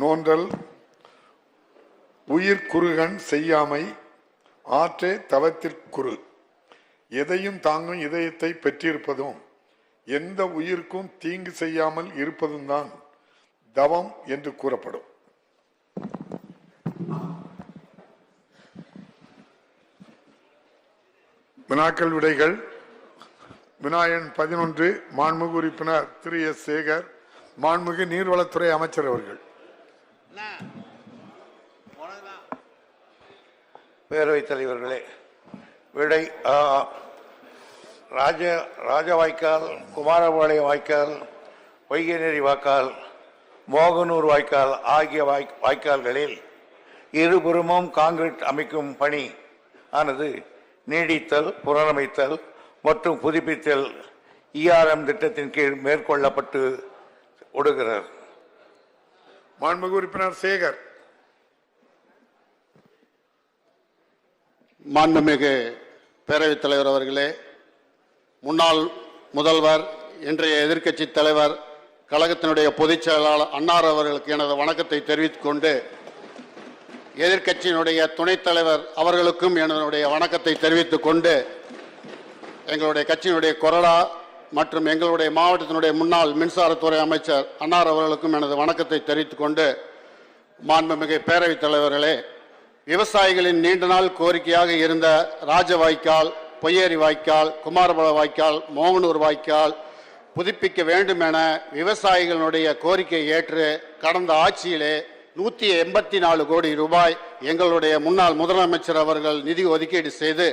நோன்றல் உயிர் குறுகன் செய்யாமை ஆற்றே தவத்திற்குறு எதையும் தாங்கும் இதயத்தை பெற்றிருப்பதும் எந்த உயிருக்கும் தீங்கு செய்யாமல் இருப்பதும் தான் தவம் என்று கூறப்படும். வினாக்கள் விடைகள் வினாயன் பதினொன்று மாண்புகு உறுப்பினர் திரு எஸ் சேகர் மாண்புகு நீர்வளத்துறை அமைச்சர் அவர்கள். பேரவைத் தலைவர்களே விடை ராஜ ராஜ வாய்க்கால் குமாரபாளையம் வாய்க்கால் வைகைநெறி வாய்க்கால் மோகனூர் வாய்க்கால் ஆகிய வாய் வாய்க்கால்களில் இருபுறமும் காங்கிரீட் அமைக்கும் பணி ஆனது நீடித்தல் புனரமைத்தல் மற்றும் புதுப்பித்தல் இஆர்எம் திட்டத்தின் கீழ் மேற்கொள்ளப்பட்டு ஒடுகிறார் மாண்புமிகு உறுப்பினர் சேகர். மாண்புமிகு பேரவைத் தலைவர் அவர்களே முன்னாள் முதல்வர் இன்றைய எதிர்க்கட்சி தலைவர் கழகத்தினுடைய பொதுச் செயலாளர் அன்னார் அவர்களுக்கு எனது வணக்கத்தை தெரிவித்துக் கொண்டு எதிர்க்கட்சியினுடைய துணைத் தலைவர் அவர்களுக்கும் என்னுடைய வணக்கத்தை தெரிவித்துக் கொண்டு எங்களுடைய கட்சியினுடைய கொறடா மற்றும் எங்களுடைய மாவட்டத்தினுடைய முன்னாள் மின்சாரத்துறை அமைச்சர் அன்னார் அவர்களுக்கும் எனது வணக்கத்தை தெரிவித்துக் கொண்டு மாண்புமிகு பேரவைத் தலைவர்களே விவசாயிகளின் நீண்ட நாள் கோரிக்கையாக இருந்த ராஜ வாய்க்கால் பொய்யேரி வாய்க்கால் குமாரபல வாய்க்கால் மோகனூர் வாய்க்கால் புதுப்பிக்க வேண்டும் என விவசாயிகளுடைய கோரிக்கை ஏற்று கடந்த ஆட்சியிலே நூற்றி எண்பத்தி நாலு கோடி ரூபாய் எங்களுடைய முன்னாள் முதலமைச்சர் அவர்கள் நிதி ஒதுக்கீடு செய்து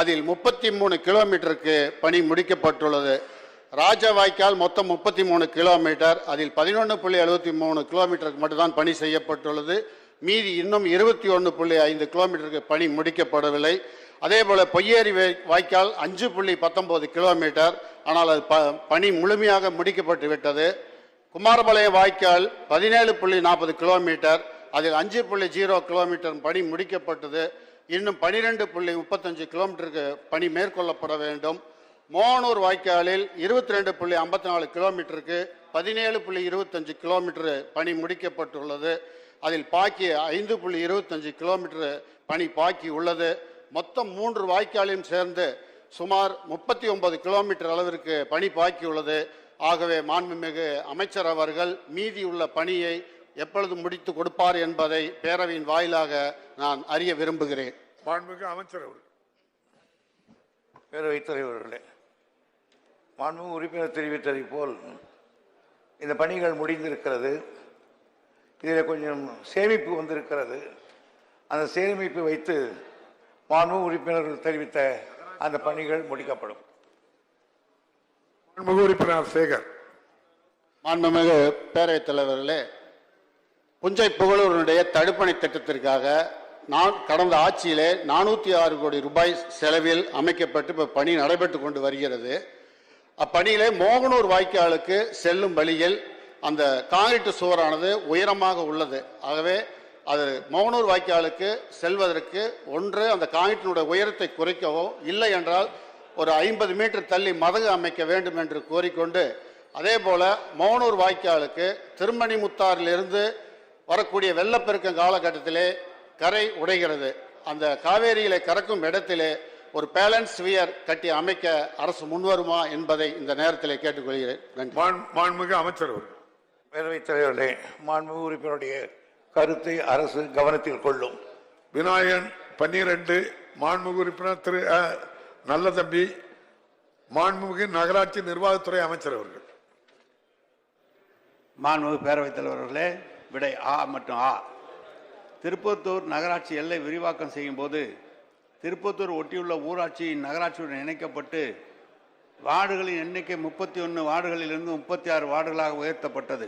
அதில் முப்பத்தி மூணு கிலோமீட்டருக்கு பணி முடிக்கப்பட்டுள்ளது. ராஜ வாய்க்கால் மொத்தம் முப்பத்தி மூணு கிலோமீட்டர். அதில் பதினொன்று புள்ளி எழுபத்தி மூணு கிலோமீட்டருக்கு மட்டும்தான் பணி செய்யப்பட்டுள்ளது. மீதி இன்னும் இருபத்தி ஒன்று புள்ளி ஐந்து கிலோமீட்டருக்கு பணி முடிக்கப்படவில்லை. அதே போல் பொய்யேரி வாய்க்கால் அஞ்சு புள்ளி பத்தொன்பது கிலோமீட்டர். ஆனால் அது ப பணி முழுமையாக முடிக்கப்பட்டு விட்டது. குமாரபாளையம் வாய்க்கால் பதினேழு புள்ளி நாற்பது கிலோமீட்டர். அதில் அஞ்சு புள்ளி ஜீரோ கிலோமீட்டர் பணி முடிக்கப்பட்டது. இன்னும் பனிரெண்டு புள்ளி முப்பத்தஞ்சு கிலோமீட்டருக்கு பணி மேற்கொள்ளப்பட வேண்டும். மோகனூர் வாய்க்காலில் இருபத்தி ரெண்டு புள்ளி ஐம்பத்தி நாலு கிலோமீட்டருக்கு பதினேழு புள்ளி இருபத்தஞ்சு கிலோமீட்டரு பணி முடிக்கப்பட்டுள்ளது. அதில் பாக்கி ஐந்து புள்ளி இருபத்தஞ்சு கிலோமீட்டரு பணி பாக்கி உள்ளது. மொத்தம் மூன்று வாய்க்காலையும் சேர்ந்து சுமார் முப்பத்தி ஒன்பது கிலோமீட்டர் அளவிற்கு பணி பாக்கியுள்ளது ஆகவே மாண்புமிகு அமைச்சர் அவர்கள் மீதியுள்ள பணியை எப்பொழுது முடித்து கொடுப்பார் என்பதை பேரவையின் வாயிலாக நான் அறிய விரும்புகிறேன். மாண்புமிகு அமைச்சர் அவர்கள். பேரவைத் தலைவர்களே மாண்புமிகு உறுப்பினர் தெரிவித்ததை போல் இந்த பணிகள் முடிந்திருக்கிறது. இதில் கொஞ்சம் சேமிப்பு வந்திருக்கிறது. அந்த சேமிப்பு வைத்து மாண்புமிகு உறுப்பினர்கள் தெரிவித்த அந்த பணிகள் முடிக்கப்படும். மாண்புமிகு உறுப்பினர் சேகர். மாண்புமிகு பேரவைத் தலைவர்களே புஞ்சை புகழூருடைய தடுப்பணை திட்டத்திற்காக நான் கடந்த ஆட்சியிலே நானூற்றி ஆறு கோடி ரூபாய் செலவில் அமைக்கப்பட்டு இப்போ பணி நடைபெற்று கொண்டு வருகிறது. அப்பணியிலே மோகனூர் வாய்க்காலுக்கு செல்லும் வழியில் அந்த காங்கிரீட் சுவரானது உயரமாக உள்ளது. ஆகவே அது மோகனூர் வாய்க்காலுக்கு செல்வதற்கு ஒன்று அந்த காங்கிரீட்டினுடைய உயரத்தை குறைக்கவோ இல்லை என்றால் ஒரு ஐம்பது மீட்டர் தள்ளி மதகு அமைக்க வேண்டும் என்று கோரிக்கொண்டு அதே போல் மோகனூர் வாய்க்காலுக்கு திருமணிமுத்தாறிலிருந்து வரக்கூடிய வெள்ளப்பெருக்கம் காலகட்டத்திலே கரை உடைகிறது. அந்த காவேரியிலே கறக்கும் இடத்திலே ஒரு பேலன்ஸ் வியர் கட்டி அமைக்க அரசு முன்வருமா என்பதை இந்த நேரத்திலே கேட்டுக்கொள்கிறேன். மாண்புமிகு அமைச்சர் அவர்கள். பேரவைத் தலைவர்களே மாண்புமிகு உறுப்பினருடைய கருத்தை அரசு கவனத்தில் கொள்ளும். வினாயன் பன்னிரண்டு மாண்புமிகு உறுப்பினர் திரு அ, நல்லதம்பி மாண்புமிகு நகராட்சி நிர்வாகத்துறை அமைச்சர் அவர்கள். மாண்புமிகு பேரவைத் தலைவர்களே விடை ஆ மற்றும் ஆ. திருப்பத்தூர் நகராட்சி எல்லை விரிவாக்கம் செய்யும்போது திருப்பத்தூர் ஒட்டியுள்ள ஊராட்சி நகராட்சியுடன் இணைக்கப்பட்டு வார்டுகளின் எண்ணிக்கை முப்பத்தி ஒன்று வார்டுகளிலிருந்து முப்பத்தி ஆறு வார்டுகளாக உயர்த்தப்பட்டது.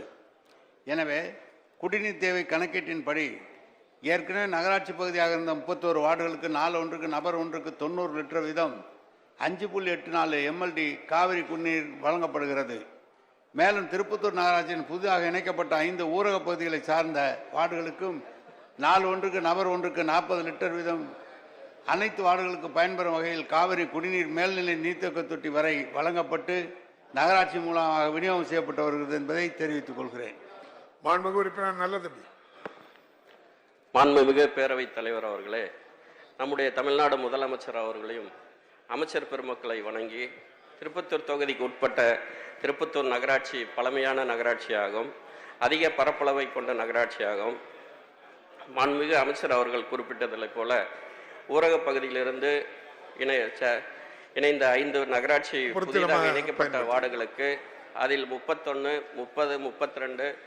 எனவே குடிநீர் தேவை கணக்கீட்டின்படி ஏற்கனவே நகராட்சி பகுதியாக இருந்த முப்பத்தோரு வார்டுகளுக்கு நாலு ஒன்றுக்கு நபர் ஒன்றுக்கு தொண்ணூறு லிட்டர் வீதம் அஞ்சு புள்ளி எட்டு நாலு எம்எல்டி காவிரி குடிநீர் வழங்கப்படுகிறது. மேலும் திருப்பத்தூர் நகராட்சியின் புதிதாக இணைக்கப்பட்ட ஐந்து ஊரக பகுதிகளை சார்ந்த வார்டுகளுக்கும் நாலு ஒன்றுக்கு நபர் ஒன்றுக்கு நாற்பது லிட்டர் வீதம் அனைத்து வார்டுகளுக்கு பயன்பெறும் வகையில் காவிரி குடிநீர் மேல்நிலை நீர்த்தேக்க தொட்டி வரை வழங்கப்பட்டு நகராட்சி மூலமாக விநியோகம் செய்யப்பட்டு வருகிறது என்பதை தெரிவித்துக் கொள்கிறேன். மாண்புமிகு உறுப்பினர் நல்ல தம்பி மாண்புமிகு பேரவைத் தலைவர் அவர்களே நம்முடைய தமிழ்நாடு முதலமைச்சர் அவர்களையும் அமைச்சர் பெருமக்களை வணங்கி திருப்பத்தூர் தொகுதிக்கு உட்பட்ட திருப்பத்தூர் நகராட்சி பழமையான நகராட்சியாகும். அதிக பரப்பளவை கொண்ட நகராட்சியாகும். மாண்புமிகு அமைச்சர் அவர்கள் குறிப்பிட்டதைப் போல ஊரகப் பகுதியிலிருந்து இணைய இணைந்த ஐந்து நகராட்சி புதிதாக இணைக்கப்பட்ட. வார்டுகளுக்கு அதில் முப்பத்தொன்று முப்பது முப்பத்தி ரெண்டு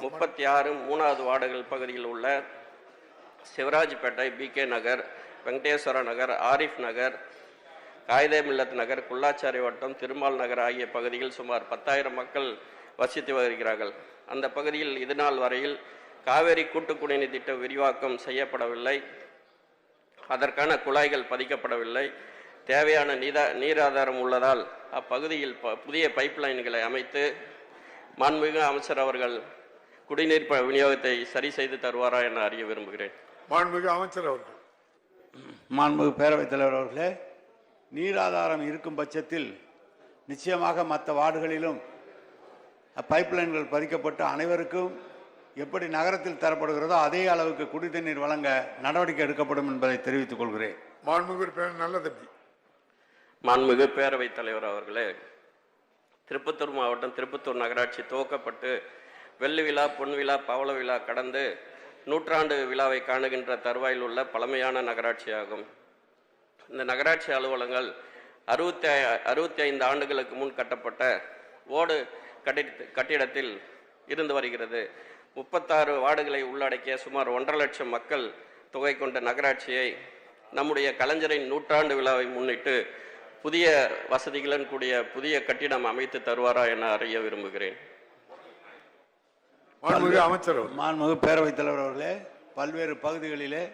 முப்பத்தி ஆறு மூணாவது வார்டுகள் பகுதியில் உள்ள சிவராஜ்பேட்டை பிகே நகர் வெங்கடேஸ்வர நகர் ஆரிஃப் நகர் காயிதே மில்லத் நகர் குல்லாச்சாரி வட்டம் திருமால் நகர் ஆகிய பகுதியில் சுமார் பத்தாயிரம் மக்கள் வசித்து வருகிறார்கள். அந்த பகுதியில் இதுநாள் வரையில் காவேரி கூட்டு குடிநீர் திட்ட விரிவாக்கம் செய்யப்படவில்லை. அதற்கான குழாய்கள் பதிக்கப்படவில்லை. தேவையான நீதா நீர் ஆதாரம் உள்ளதால் அப்பகுதியில் ப- புதிய பைப்லைன்களை அமைத்து மாண்புமிகு அமைச்சர் அவர்கள் குடிநீர் விநியோகத்தை சரி செய்து தருவாரா என அறிய விரும்புகிறேன். மாண்புமிகு அமைச்சர் அவர்கள். மாண்புமிகு பேரவைத் தலைவர் அவர்களே நீராதாரம் இருக்கும் பட்சத்தில் நிச்சயமாக மற்ற வார்டுகளிலும் பைப்லைன்கள் பதிக்கப்பட்டு அனைவருக்கும் எப்படி நகரத்தில் தரப்படுகிறதோ அதே அளவுக்கு குடி தண்ணீர் வழங்க நடவடிக்கை எடுக்கப்படும் என்பதை தெரிவித்துக் கொள்கிறேன். மாண்புமிகு உறுப்பினர் நல்ல தம்பி மாண்புமிகு பேரவைத் தலைவர் அவர்களே திருப்பத்தூர் மாவட்டம் திருப்பத்தூர் நகராட்சி துவக்கப்பட்டு வெள்ளி விழா பொன் விழா பவள விழா கடந்து நூற்றாண்டு விழாவை காணுகின்ற தருவாயில் உள்ள பழமையான நகராட்சியாகும். இந்த நகராட்சி அலுவலகங்கள் அறுபத்தி அறுபத்தி ஐந்து ஆண்டுகளுக்கு முன் கட்டப்பட்ட ஓடு கட்டிட கட்டிடத்தில் இருந்து வருகிறது. முப்பத்தாறு வார்டுகளை உள்ளடக்கிய சுமார் ஒன்றரை லட்சம் மக்கள் தொகை கொண்ட நகராட்சியை நம்முடைய கலைஞரின் நூற்றாண்டு விழாவை முன்னிட்டு புதிய வசதிகளுடன் கூடிய புதிய கட்டிடம் அமைத்து தருவாரா என அறிய விரும்புகிறேன். மாண்புமிகு அமைச்சர் அவர்கள். மாண்புமிகு பேரவைத் தலைவர் அவர்களே பல்வேறு பகுதிகளிலே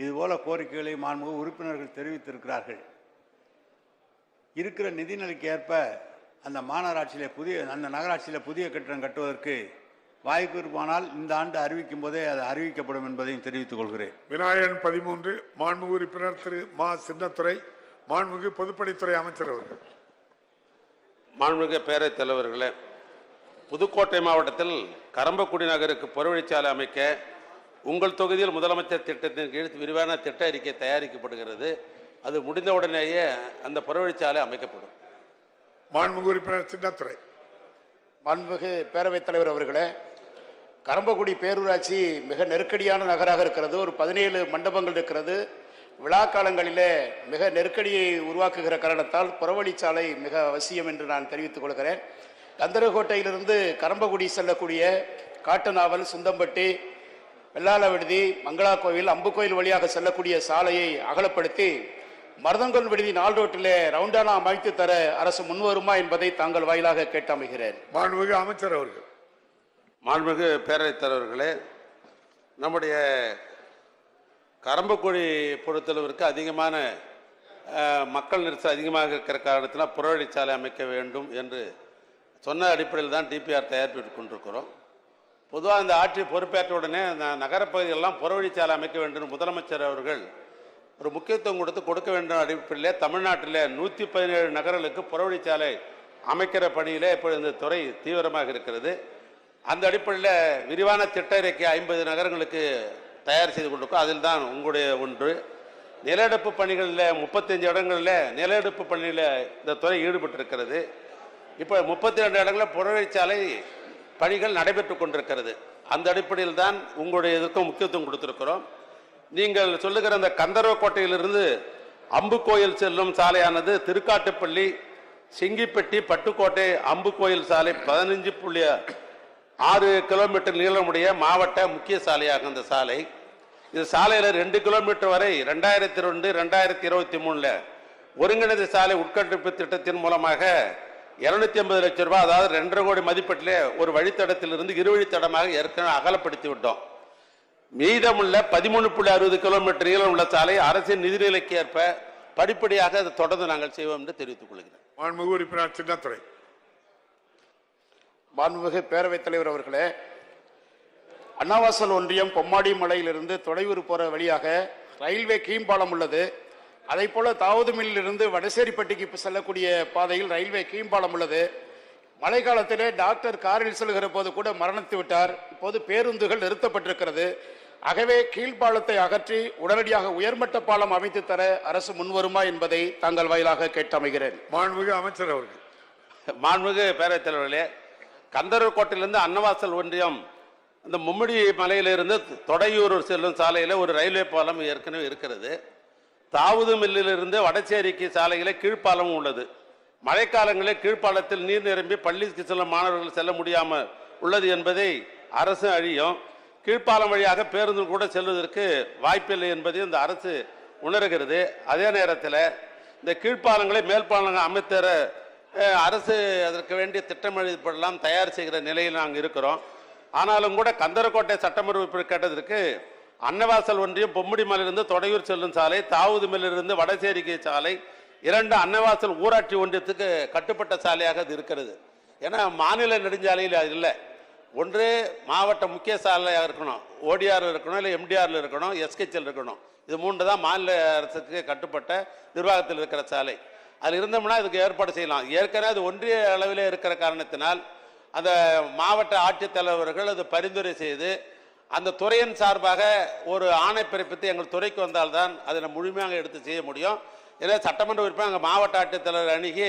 இதுபோல கோரிக்கைகளை மாண்புமிகு உறுப்பினர்கள் தெரிவித்திருக்கிறார்கள். இருக்கிற நிதிநிலைக்கு ஏற்ப அந்த மாநகராட்சியிலே புதிய அந்த நகராட்சியிலே புதிய கட்டிடம் கட்டுவதற்கு வாய்ப்பு இருப்பானால் இந்த ஆண்டு அறிவிக்கும் போதே அது அறிவிக்கப்படும் என்பதையும் தெரிவித்துக் கொள்கிறேன். விநாயகன் பதிமூன்று மாண்புமிகு உறுப்பினர் திரு மா. சின்னத்துரை மாண்புமிகு பொதுப்பணித்துறை அமைச்சர் அவர்கள். மாண்புமிகு பேரவைத் தலைவர்களே புதுக்கோட்டை மாவட்டத்தில் கரம்பக்குடி நகருக்கு புறவழிச்சாலை அமைக்க உங்கள் தொகுதியில் முதலமைச்சர் திட்டத்தின் கீழ் விரிவான திட்ட அறிக்கை தயாரிக்கப்படுகிறது. அது முடிந்தவுடனேயே அந்த புறவழிச்சாலை அமைக்கப்படும். மாண்புமிகு உறுப்பினர் சின்னத்துரை. மாண்புமிகு பேரவைத் தலைவர் அவர்களே கரம்பக்குடி பேரூராட்சி மிக நெருக்கடியான நகராக இருக்கிறது. ஒரு பதினேழு மண்டபங்கள் இருக்கிறது. விழா காலங்களிலே மிக நெருக்கடியை உருவாக்குகிற காரணத்தால் புறவழிச்சாலை மிக அவசியம் என்று நான் தெரிவித்துக் கொள்கிறேன். கந்தரகோட்டையிலிருந்து கரம்பக்குடி செல்லக்கூடிய காட்டுநாவல் சுந்தம்பட்டி வெள்ளாள விடுதி மங்களா கோவில் அம்பு கோயில் வழியாக செல்லக்கூடிய சாலையை அகலப்படுத்தி மருதங்கல் விடுதி நாள் ரோட்டிலே ரவுண்டானா அமைத்து தர அரசு முன்வருமா என்பதை தாங்கள் வாயிலாக கேட்டமைகிறேன். மாண்புமிகு அமைச்சர் அவர்கள். மாண்புமிகு பேரவைத் தலைவர்களே நம்முடைய கரம்பக்குடி பொறுத்தளவிற்கு அதிகமான மக்கள் நெரிசல் அதிகமாக இருக்கிற காரணத்தில் புறவழிச்சாலை அமைக்க வேண்டும் என்று சொன்ன அடிப்படையில் தான் டிபிஆர் தயாரிப்பிட்டு கொண்டிருக்கிறோம். பொதுவாக இந்த ஆட்சி பொறுப்பேற்ற உடனே இந்த நகரப்பகுதிகளெல்லாம் புறவழிச்சாலை அமைக்க வேண்டும் முதலமைச்சர் அவர்கள் ஒரு முக்கியத்துவம் கொடுத்து கொடுக்க வேண்டும் அடிப்படையில் தமிழ்நாட்டில் நூற்றி பதினேழு நகரங்களுக்கு புறவழிச்சாலை அமைக்கிற பணியில் இப்போ இந்த துறை தீவிரமாக இருக்கிறது. அந்த அடிப்படையில் விரிவான திட்ட அறிக்கை ஐம்பது நகரங்களுக்கு தயார் செய்து கொண்டிருக்கோம். அதில் தான் உங்களுடைய ஒன்று. நிலஎடுப்பு பணிகளில் முப்பத்தஞ்சு இடங்களில் நிலஎடுப்பு பணியில் இந்த துறை ஈடுபட்டிருக்கிறது. இப்போ முப்பத்தி ரெண்டு இடங்களில் புறவழிச்சாலை பணிகள் நடைபெற்று கொண்டிருக்கிறது. அந்த அடிப்படையில் தான் உங்களுடைய இதற்கும் முக்கியத்துவம் கொடுத்திருக்கிறோம். நீங்கள் சொல்லுகிற அந்த கந்தர்வக்கோட்டையிலிருந்து அம்பு கோயில் செல்லும் சாலையானது திருக்காட்டுப்பள்ளி சிங்கிப்பட்டி பட்டுக்கோட்டை அம்பு கோயில் சாலை பதினஞ்சு புள்ளி ஆறு கிலோமீட்டர் நீளமுடைய மாவட்ட முக்கிய சாலையாகும் இந்த சாலை. இது சாலையில் ரெண்டு கிலோமீட்டர் வரை ரெண்டாயிரத்தி ரெண்டு ரெண்டாயிரத்தி இருபத்தி மூணில் ஒருங்கிணைந்த சாலை உட்கட்டமைப்பு திட்டத்தின் மூலமாக இருநூத்தி ஐம்பது லட்சம் ரூபாய் அதாவது ரெண்டரை கோடி மதிப்பீட்டிலே ஒரு வழித்தடத்திலிருந்து இரு வழித்தடமாக ஏற்கனவே அகலப்படுத்தி விட்டோம். மீதமுள்ள பதிமூணு புள்ளி அறுபது கிலோமீட்டர் நீளம் உள்ள சாலை அரசின் நிதிநிலைக்கு ஏற்ப படிப்படியாக அதை தொடர்ந்து நாங்கள் செய்வோம் என்று தெரிவித்துக் கொள்கிறேன். மாண்புமிகு உறுப்பினர் சின்னத்துரை மாண்புமிகு பேரவைத் தலைவர் அவர்களே அண்ணாவாசல் ஒன்றியம் பொம்மாடி மலையிலிருந்து தொலைவூர் போற வழியாக ரயில்வே கீம்பாலம் உள்ளது. அதை போல தாவூதுமில்லிருந்து வடசேரிப்பட்டிக்கு இப்ப செல்லக்கூடிய பாதையில் ரயில்வே கீம்பாலம் உள்ளது. மழை காலத்திலே டாக்டர் காரில் செல்கிற போது கூட மரணித்து விட்டார். இப்போது பேருந்துகள் நிறுத்தப்பட்டிருக்கிறது. ஆகவே கீழ்ப்பாலத்தை அகற்றி உடனடியாக உயர்மட்ட பாலம் அமைத்து தர அரசு முன்வருமா என்பதை தங்கள் வாயிலாக கேட்டமைகிறேன். மாண்புமிகு அமைச்சர் அவர்கள். மாண்புமிகு பேரவைத் தலைவர்களே கந்தர்வக்கோட்டையிலிருந்து அன்னவாசல் ஒன்றியம் இந்த மும்முடி மலையிலிருந்து தொடையூர் செல்லும் சாலையில் ஒரு ரயில்வே பாலம் ஏற்கனவே இருக்கிறது. தாவுது மில்லிலிருந்து வடச்சேரிக்கு சாலையில் கீழ்ப்பாலமும் உள்ளது. மழைக்காலங்களில் கீழ்ப்பாலத்தில் நீர் நிரம்பி பள்ளிக்கு செல்லும் மாணவர்கள் செல்ல முடியாமல் உள்ளது என்பதை அரசு அழியும். கீழ்ப்பாலம் வழியாக பேருந்து கூட செல்வதற்கு வாய்ப்பில்லை என்பதையும் இந்த அரசு உணர்கிறது. அதே நேரத்தில் இந்த கீழ்ப்பாலங்களை மேல்பாலங்கள் அமைத்தர அரசு அதற்கு வேண்டிய திட்டமிடப்படலாம் தயார் செய்கிற நிலையில் நாங்கள் இருக்கிறோம். ஆனாலும் கூட கந்தரக்கோட்டை சட்டமன்ற உறுப்பினர் கேட்டதற்கு அன்னவாசல் ஒன்றியம் பொம்முடிமலிருந்து தொடையூர் செல்லும் சாலை தாவூதுமிலிருந்து வடசேரிக்கை சாலை இரண்டு அன்னவாசல் ஊராட்சி ஒன்றியத்துக்கு கட்டுப்பட்ட சாலையாக அது இருக்கிறது. ஏன்னா மாநில நெடுஞ்சாலையில் அது இல்லை. ஒன்று மாவட்ட முக்கிய சாலையாக இருக்கணும். ஓடிஆர் இருக்கணும் இல்லை எம்டிஆரில் இருக்கணும் எஸ்கெச்சில் இருக்கணும். இது மூன்று தான் மாநில அரசுக்கு கட்டுப்பட்ட நிர்வாகத்தில் இருக்கிற சாலை. அது இருந்தோம்னா இதுக்கு ஏற்பாடு செய்யலாம். ஏற்கனவே அது ஒன்றிய அளவிலே இருக்கிற காரணத்தினால் அந்த மாவட்ட ஆட்சித்தலைவர்கள் அது பரிந்துரை செய்து அந்த துறையின் சார்பாக ஒரு ஆணை பிறப்பித்து எங்கள் துறைக்கு வந்தால்தான் அதை முழுமையாக எடுத்து செய்ய முடியும். ஏன்னா சட்டமன்ற உறுப்பினர் அங்கே மாவட்ட ஆட்சித்தலைவர் அணுகி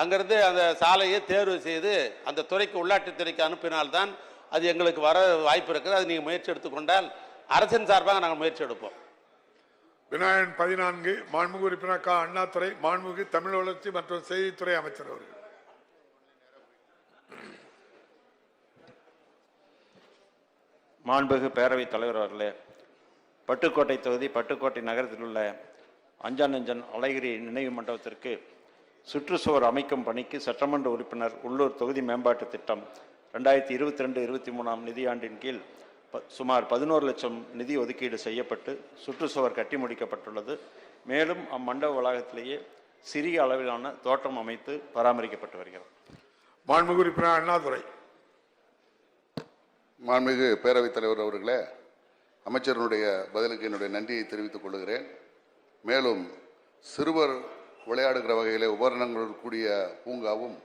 அங்கிருந்து அந்த சாலையை தேர்வு செய்து அந்த துறைக்கு உள்ளாட்சித்துறைக்கு அனுப்பினால்தான் அது எங்களுக்கு வர வாய்ப்பு இருக்குது. அது நீங்கள் முயற்சி எடுத்துக்கொண்டால் அரசின் சார்பாக நாங்கள் முயற்சி எடுப்போம். விநாயகன் பதினான்கு மாண்புமிகு உறுப்பினர் கா. அண்ணாதுரை மாண்புமிகு தமிழ் வளர்ச்சி மற்றும் செய்தித்துறை அமைச்சர் அவர்கள். மாண்புகு பேரவைத் தலைவர் அவர்களே பட்டுக்கோட்டை தொகுதி பட்டுக்கோட்டை நகரத்தில் உள்ள அஞ்சானஞ்சன் அழகிரி நினைவு மண்டபத்திற்கு சுற்றுச்சுவர் அமைக்கும் பணிக்கு சட்டமன்ற உறுப்பினர் உள்ளூர் தொகுதி மேம்பாட்டு திட்டம் ரெண்டாயிரத்தி இருபத்தி ரெண்டு இருபத்தி மூணாம் நிதியாண்டின் கீழ் ப- சுமார் பதினோரு லட்சம் நிதி ஒதுக்கீடு செய்யப்பட்டு சுற்றுச்சுவர் கட்டி முடிக்கப்பட்டுள்ளது. மேலும் அம்மண்டப வளாகத்திலேயே சிறிய அளவிலான தோட்டம் அமைத்து பராமரிக்கப்பட்டு வருகிறது. மாண்புகுறிப்பினர் அண்ணாதுரை மாண்புமிகு பேரவைத் தலைவர் அவர்களே அமைச்சருடைய பதிலுக்கு என்னுடைய நன்றியை தெரிவித்துக் கொள்கிறேன். மேலும் சிறுவர் விளையாடுகிற வகையிலே உபகரணங்களுடன் கூடிய பூங்காவும்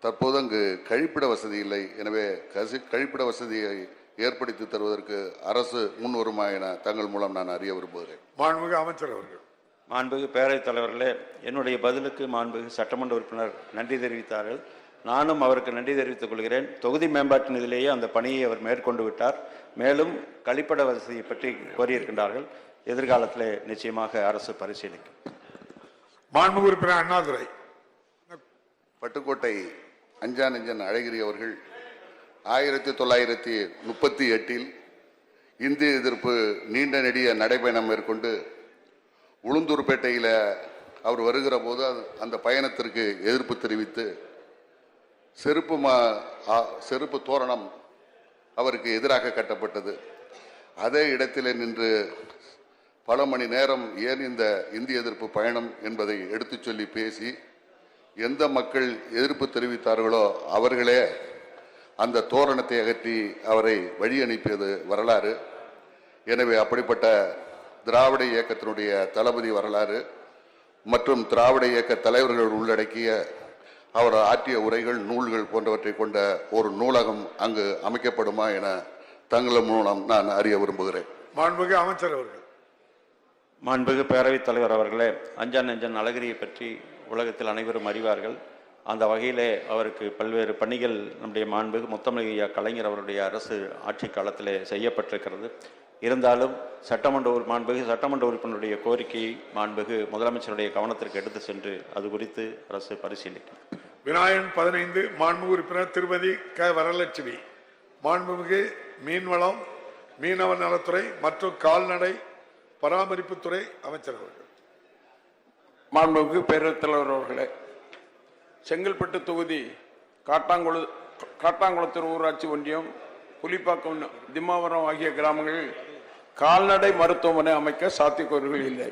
தற்போது அங்கு கழிப்பிட வசதி இல்லை. எனவே கசி கழிப்பிட வசதியை ஏற்படுத்தி தருவதற்கு அரசு முன் வருமா என தங்கள் மூலம் நான் அறிய விரும்புகிறேன். மாண்புமிகு அமைச்சர் அவர்கள். மாண்புகு பேரவைத் தலைவர்களே என்னுடைய பதிலுக்கு மாண்புகு சட்டமன்ற உறுப்பினர் நன்றி தெரிவித்தார்கள். நானும் அவருக்கு நன்றி தெரிவித்துக் கொள்கிறேன். தொகுதி மேம்பாட்டு நிதியிலேயே அந்த பணியை அவர் மேற்கொண்டு விட்டார். மேலும் கழிப்பட வசதியை பற்றி கோரியிருக்கின்றார்கள். எதிர்காலத்திலே நிச்சயமாக அரசு பரிசீலிக்கும். மாண்புமிகு உறுப்பினர் அண்ணாதுரை. பட்டுக்கோட்டை அஞ்சா நெஞ்சன் அழகிரி அவர்கள் ஆயிரத்தி தொள்ளாயிரத்தி முப்பத்தி எட்டில் இந்திய எதிர்ப்பு நீண்ட நெடிய நடைபயணம் மேற்கொண்டு உளுந்தூர்பேட்டையில் அவர் வருகிற போது அது- அந்த பயணத்திற்கு எதிர்ப்பு தெரிவித்து செருப்பு மா செருப்பு தோரணம் அவருக்கு எதிராக கட்டப்பட்டது. அதே இடத்திலே நின்று பல மணி நேரம் ஏன் இந்த இந்திய எதிர்ப்பு பயணம் என்பதை எடுத்துச் சொல்லி பேசி எந்த மக்கள் எதிர்ப்பு தெரிவித்தார்களோ அவர்களே அந்த தோரணத்தை அகற்றி அவரை வழி அனுப்பியது வரலாறு. எனவே அப்படிப்பட்ட திராவிட இயக்கத்தினுடைய தளபதி வரலாறு மற்றும் திராவிட இயக்க தலைவர்கள் உள்ளடக்கிய அவர் ஆற்றிய உரைகள் நூல்கள் போன்றவற்றை கொண்ட ஒரு நூலகம் அங்கு அமைக்கப்படுமா என தங்கள் மூலம் நான் அறிய விரும்புகிறேன். மாண்புமிகு அமைச்சர் அவர்கள். மாண்புகு பேரவைத் தலைவர் அவர்களே அஞ்சான் நெஞ்சன் அழகிரியை பற்றி உலகத்தில் அனைவரும் அறிவார்கள். அந்த வகையிலே அவருக்கு பல்வேறு பணிகள் நம்முடைய மாண்புகு முத்தமிழ் கலைஞர் அவருடைய அரசு ஆட்சி காலத்திலே செய்யப்பட்டிருக்கிறது. இருந்தாலும் சட்டமன்ற உறு- மாண்புகு சட்டமன்ற உறுப்பினருடைய கோரிக்கையை மாண்புகு முதலமைச்சருடைய கவனத்திற்கு எடுத்து சென்று அது குறித்து அரசு பரிசீலிக்கும். விநாயகன் பதினைந்து மாண்புமிகு உறுப்பினர் திருமதி க. வரலட்சுமி. மாண்புமிகு மீன்வளம் மீனவர் நலத்துறை மற்றும் கால்நடை பராமரிப்புத்துறை அமைச்சர் அவர்கள். மாண்புமிகு பேரவைத் தலைவர் அவர்களே செங்கல்பட்டு தொகுதி காட்டாங்குள காட்டாங்குளத்தூர் ஊராட்சி ஒன்றியம் புலிப்பாக்கம் திம்மாவரம் ஆகிய கிராமங்களில் கால்நடை மருத்துவமனை அமைக்க சாத்தியக்கூறுகள் இல்லை.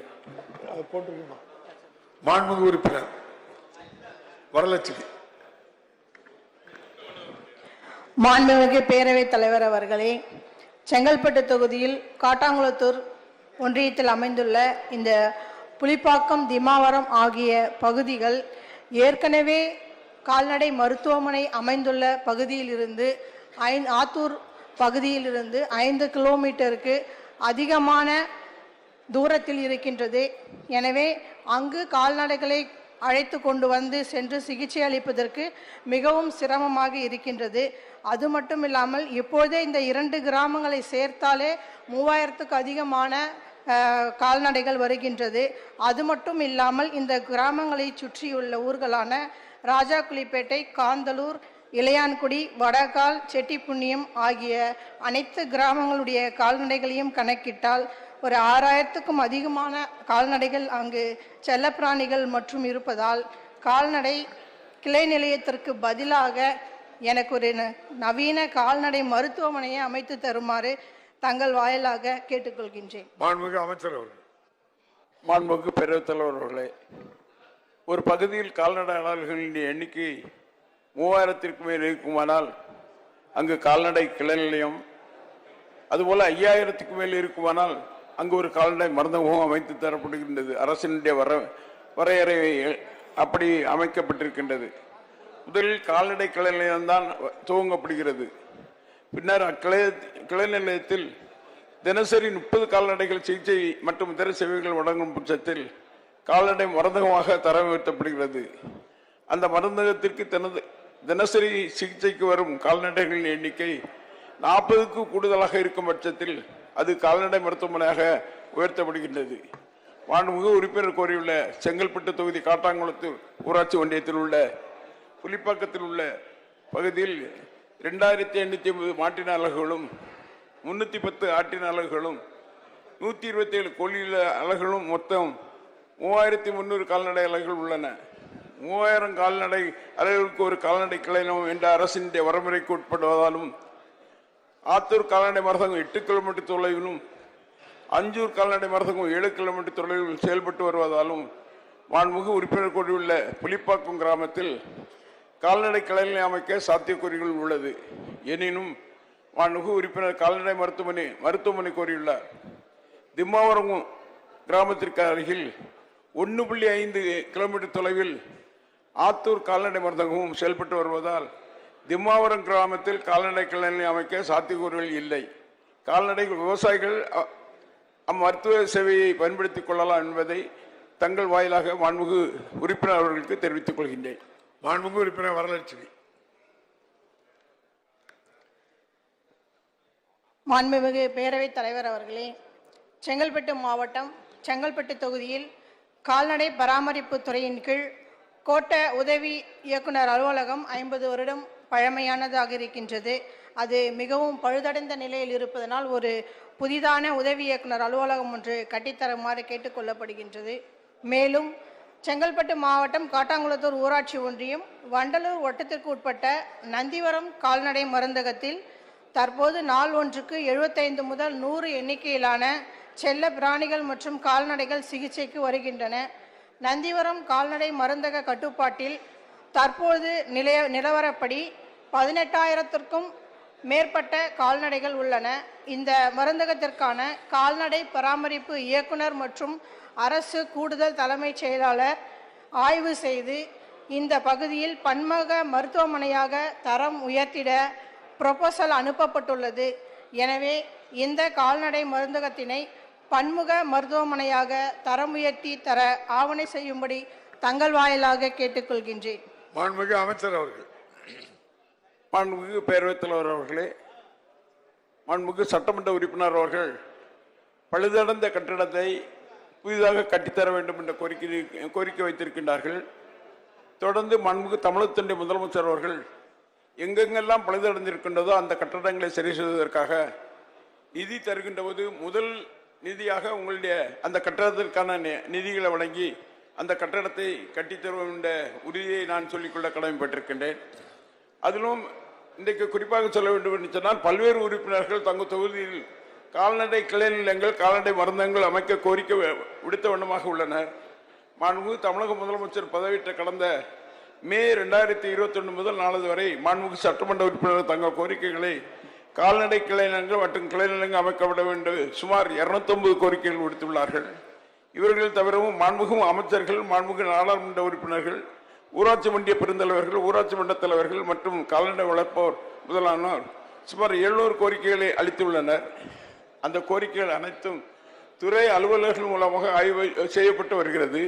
மாண்புமிகு உறுப்பினர் வரலட்சுமி மாண்புமிகு பேரவைத் தலைவர் அவர்களே செங்கல்பட்டு தொகுதியில் காட்டாங்குளத்தூர் ஒன்றியத்தில் அமைந்துள்ள இந்த புலிப்பாக்கம் திமாவரம் ஆகிய பகுதிகள் ஏற்கனவே கால்நடை மருத்துவமனை அமைந்துள்ள பகுதியிலிருந்து ஐ ஆத்தூர் பகுதியிலிருந்து ஐந்து கிலோமீட்டருக்கு அதிகமான தூரத்தில் இருக்கின்றது. எனவே அங்கு கால்நடைகளை அழைத்து கொண்டு வந்து சென்று சிகிச்சை அளிப்பதற்கு மிகவும் சிரமமாக இருக்கின்றது. அது மட்டும் இல்லாமல் இப்போதே இந்த இரண்டு கிராமங்களை சேர்த்தாலே மூவாயிரத்துக்கு அதிகமான கால்நடைகள் வருகின்றது. அது மட்டும் இல்லாமல் இந்த கிராமங்களை சுற்றியுள்ள ஊர்களான ராஜாக்குளிப்பேட்டை காந்தலூர் இளையான்குடி வடகால் செட்டிப்புண்ணியம் ஆகிய அனைத்து கிராமங்களுடைய கால்நடைகளையும் கணக்கிட்டால் ஒரு ஆறாயிரத்துக்கும் அதிகமான கால்நடைகள் அங்கு செல்லப்பிராணிகள் மற்றும் இருப்பதால் கால்நடை கிளை நிலையத்திற்கு பதிலாக எனக்கு ஒரு நவீன கால்நடை மருத்துவமனையை அமைத்து தருமாறு தங்கள் வாயிலாக கேட்டுக்கொள்கின்றேன். மாண்புமிகு அமைச்சர் அவர்கள். மாண்புமிகு பேரவைத் தலைவர் அவர்களே ஒரு பகுதியில் கால்நடையாளர்களின் எண்ணிக்கை மூவாயிரத்திற்கு மேல் இருக்குமானால் அங்கு கால்நடை கிளை நிலையம் அதுபோல ஐயாயிரத்துக்கு மேல் இருக்குமானால் அங்கு ஒரு கால்நடை மருந்தகமும் அமைத்து தரப்படுகின்றது. அரசினுடைய வர வரையறை அப்படி அமைக்கப்பட்டிருக்கின்றது. முதலில் கால்நடை கிளை நிலையம்தான் துவங்கப்படுகிறது. பின்னர் அக்கிளை கிளை நிலையத்தில் தினசரி முப்பது கால்நடைகள் சிகிச்சை மற்றும் இதர சேவைகள் வழங்கும் பட்சத்தில் கால்நடை மருந்தகமாக தரம் உயர்த்தப்படுகிறது அந்த மருந்தகத்திற்கு தினது தினசரி சிகிச்சைக்கு வரும் கால்நடைகளின் எண்ணிக்கை நாற்பதுக்கு கூடுதலாக இருக்கும் பட்சத்தில் அது கால்நடை மருத்துவமனையாக உயர்த்தப்படுகின்றது. மாண்புமிகு உறுப்பினர் கோரியுள்ள செங்கல்பட்டு தொகுதி காட்டாங்குளத்து ஊராட்சி ஒன்றியத்தில் உள்ள புலிப்பாக்கத்தில் உள்ள பகுதியில் ரெண்டாயிரத்தி எண்ணூற்றி ஐம்பது மாட்டின அலகுகளும் முன்னூற்றி பத்து ஆட்டின அலகுகளும் நூற்றி இருபத்தி ஏழு கோழியில அலகுகளும் மொத்தம் மூவாயிரத்தி முந்நூறு கால்நடை அலகுகள் உள்ளன. மூவாயிரம் கால்நடை அலகுகளுக்கு ஒரு கால்நடை கிளைனம் என்ற அரசினுடைய வரமுறைக்கு உட்படுவதாலும் ஆத்தூர் கால்நடை மருந்தகம் எட்டு கிலோமீட்டர் தொலைவிலும் அஞ்சூர் கால்நடை மருந்தகம் ஏழு கிலோமீட்டர் தொலைவில் செயல்பட்டு வருவதாலும் மாண்புமிகு உறுப்பினர் கூறியுள்ள புலிப்பாக்கம் கிராமத்தில் கால்நடை கலைநிலை அமைக்க சாத்தியக்கூறுகள் உள்ளது. எனினும் மாண்புமிகு உறுப்பினர் கால்நடை மருத்துவமனை மருத்துவமனை கோரியுள்ளார். திம்மாவரம் கிராமத்திற்கு அருகில் ஒன்று புள்ளி ஐந்து கிலோமீட்டர் தொலைவில் ஆத்தூர் கால்நடை மருந்தகமும் செயல்பட்டு வருவதால் திம்மாவரம் கிராமத்தில் கால்நடை கிளை அமைக்க சாத்தியக்கூறுகள் இல்லை. கால்நடை விவசாயிகள் அம்மருத்துவ சேவையை பயன்படுத்திக் கொள்ளலாம் என்பதை தங்கள் வாயிலாக மாண்புமிகு உறுப்பினர் அவர்களுக்கு தெரிவித்துக் கொள்கின்றேன். மாண்புமிகு உறுப்பினர் வரலட்சுமி. மாண்புமிகு பேரவைத் தலைவர் அவர்களே செங்கல்பட்டு மாவட்டம் செங்கல்பட்டு தொகுதியில் கால்நடை பராமரிப்பு துறையின் கீழ் கோட்ட உதவி இயக்குனர் அலுவலகம் ஐம்பது வருடம் பழமையானதாக இருக்கின்றது. அது மிகவும் பழுதடைந்த நிலையில் இருப்பதனால் ஒரு புதிதான உதவி இயக்குனர் அலுவலகம் ஒன்று கட்டித்தருமாறு கேட்டுக்கொள்ளப்படுகின்றது மேலும் செங்கல்பட்டு மாவட்டம் காட்டாங்குளத்தூர் ஊராட்சி ஒன்றியம் வண்டலூர் வட்டத்திற்கு உட்பட்ட நந்திவரம் கால்நடை மருந்தகத்தில் தற்போது நாள் ஒன்றுக்கு எழுபத்தைந்து முதல் நூறு எண்ணிக்கையிலான செல்ல பிராணிகள் மற்றும் கால்நடைகள் சிகிச்சைக்கு வருகின்றன. நந்திவரம் கால்நடை மருந்தக கட்டுப்பாட்டில் தற்போது நிலைய நிலவரப்படி பதினெட்டாயிரத்திற்கும் மேற்பட்ட கால்நடைகள் உள்ளன. இந்த மருந்தகத்திற்கான கால்நடை பராமரிப்பு இயக்குனர் மற்றும் அரசு கூடுதல் தலைமைச் செயலாளர் ஆய்வு செய்து இந்த பகுதியில் பன்முக மருத்துவமனையாக தரம் உயர்த்திட ப்ரொபோசல் அனுப்பப்பட்டுள்ளது. எனவே இந்த கால்நடை மருந்தகத்தினை பன்முக மருத்துவமனையாக தரம் உயர்த்தி தர ஆவணை செய்யும்படி தங்கள் வாயிலாக கேட்டுக்கொள்கின்றேன். மாண்புமிகு அமைச்சர் அவர்கள் மாண்புமிகு பேரவைத் தலைவர் அவர்களே மாண்புமிகு சட்டமன்ற உறுப்பினர் அவர்கள் பழுதடைந்த கட்டிடத்தை புதிதாக கட்டித்தர வேண்டும் என்ற கோரிக்கை கோரிக்கை வைத்திருக்கின்றார்கள். தொடர்ந்து மாண்புமிகு தமிழத்தண்டை முதலமைச்சர் அவர்கள் எங்கெங்கெல்லாம் பழுதடைந்திருக்கின்றதோ அந்த கட்டடங்களை சரி செய்வதற்காக நிதி தருகின்ற போது முதல் நிதியாக உங்களுடைய அந்த கட்டடத்திற்கான நிதிகளை வழங்கி அந்த கட்டடத்தை கட்டித்தருவோம் என்ற உறுதியை நான் சொல்லிக்கொள்ள கடமைப்பட்டிருக்கின்றேன். அதிலும் இன்றைக்கு குறிப்பாக சொல்ல வேண்டும் என்று சொன்னால் பல்வேறு உறுப்பினர்கள் தங்கள் தொகுதியில் கால்நடை கிளை நிலங்கள் கால்நடை மருந்தங்கள் அமைக்க கோரிக்கை விடுத்த வண்ணமாக உள்ளனர் மாண்புமிகு தமிழக முதலமைச்சர் பதவியேற்ற கடந்த மே ரெண்டாயிரத்தி இருபத்தி முதல் நாளது வரை மாண்புமிகு சட்டமன்ற உறுப்பினர்கள் தங்கள் கோரிக்கைகளை கால்நடை கிளை நிலங்கள் மற்றும் கிளை நிலங்கள் அமைக்கப்பட வேண்டும் சுமார் 209 கோரிக்கைகள் விடுத்துள்ளார்கள். இவர்கள் தவிரவும் மாண்புகும் அமைச்சர்கள் மாண்புமிகு நாடாளுமன்ற உறுப்பினர்கள் ஊராட்சி மன்ற பெருந்தலைவர்கள் ஊராட்சி மன்ற தலைவர்கள் மற்றும் கால்நடை வளர்ப்போர் முதலானோர் சுமார் எழுநூறு கோரிக்கைகளை அளித்துள்ளனர். அந்த கோரிக்கைகள் அனைத்தும் துறை அலுவலர்கள் மூலமாக ஆய்வு செய்யப்பட்டு வருகிறது.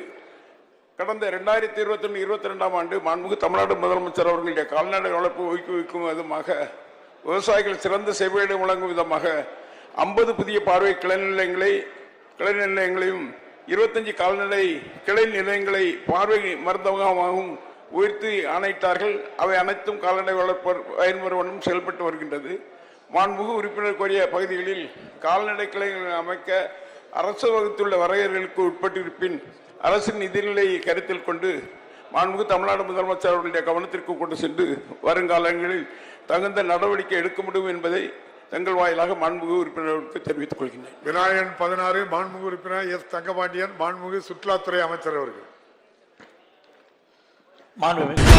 கடந்த ரெண்டாயிரத்தி இருபத்தி ஒன்று இருபத்தி ரெண்டாம் ஆண்டு மாண்புமிகு தமிழ்நாடு முதலமைச்சர் அவர்களுடைய கால்நடை வளர்ப்பு ஊக்குவிக்கும் விதமாக விவசாயிகள் சிறந்த சேவைகளை வழங்கும் விதமாக ஐம்பது புதிய பார்வை கிளை நிலையங்களை கிளை நிலையங்களையும் இருபத்தஞ்சு கால்நடை கிளை நிலையங்களை பார்வை மருந்தகமாகவும் உயர்த்தி ஆணையிட்டார்கள் அவை அனைத்தும் கால்நடை வளர்ப்பர் பயன்பெறுவனும் செயல்பட்டு வருகின்றது. மாண்புகு உறுப்பினர் கோரிய பகுதிகளில் கால்நடை கிளைகளை அமைக்க அரசு வகுத்துள்ள வரையறைகளுக்கு உட்பட்டிருப்பின் அரசின் நிதிநிலையை கருத்தில் கொண்டு மாண்புகு தமிழ்நாடு முதலமைச்சர் அவர்களுடைய கவனத்திற்கு கொண்டு சென்று வருங்காலங்களில் தகுந்த நடவடிக்கை எடுக்க முடியும் என்பதை தங்கள் வாயிலாக மாண்புமிகு உறுப்பினர்களுக்கு தெரிவித்துக் கொள்கின்றேன். வினாயன் பதினாறு மாண்புமிகு உறுப்பினர் எஸ். தங்கபாண்டியன் மாண்புமிகு சுற்றுலாத்துறை அமைச்சர் அவர்கள். மாண்புமிகு.